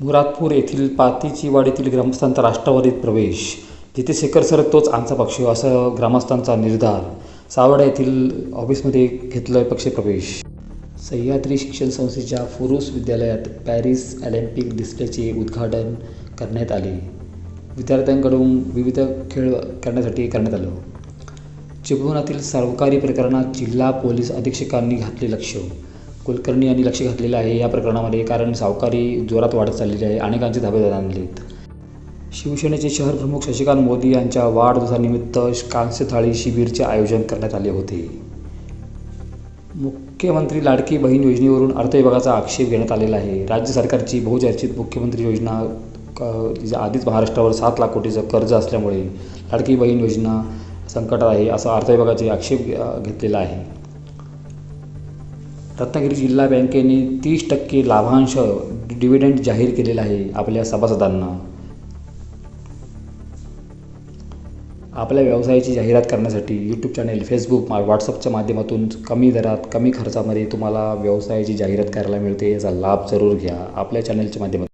मुरादपूर येथील पातीचीवाडीतील ग्रामस्थांचा राष्ट्रवादीत प्रवेश. जिथे शेखर सर तोच आमचा पक्ष असं ग्रामस्थांचा निर्धार. सावडा येथील ऑफिसमध्ये घेतलं पक्षप्रवेश. सह्याद्री शिक्षण संस्थेच्या फुरुस विद्यालयात पॅरिस ऑलिम्पिक डिस्प्लेचे उद्घाटन करण्यात आले. विद्यार्थ्यांकडून विविध खेळ करण्यासाठी करण्यात आलं. चिपळुणातील सरकारी प्रकरणात जिल्हा पोलीस अधीक्षकांनी घातले लक्ष. कुलकर्णी यांनी लक्ष घातलेलं आहे या प्रकरणामध्ये कारण सावकारी जोरात वाढत चाललेली आहे. अनेकांचे धाबे आणलेत शिवसेनेचे शहरप्रमुख शशिकांत मोदी यांच्या वाढदिवसानिमित्त कांस्य थाळी शिबिरचे आयोजन करण्यात आले होते. मुख्यमंत्री लाडकी बहीण योजनेवरून अर्थ विभागाचा आक्षेप घेण्यात आलेला आहे. राज्य सरकारची बहुचर्चित मुख्यमंत्री योजना आधीच महाराष्ट्रावर सात लाख कोटीचं कर्ज असल्यामुळे लाडकी बहीण योजना संकटात आहे असा अर्थ विभागाचे आक्षेप घेतलेला आहे. रत्नागिरी जिल्हा बँकेने तीस टक्के लाभांश डिव्हिडंड जाहीर केलेला आहे आपल्या सभासदांना. आपल्या व्यवसायाची जाहिरात करण्यासाठी यूट्यूब चॅनेल फेसबुक मा व्हॉट्सअपच्या माध्यमातून कमी दरात कमी खर्चामध्ये तुम्हाला व्यवसायाची जाहिरात करायला मिळते. याचा लाभ जरूर घ्या. आपल्या चॅनेलच्या माध्यमातून.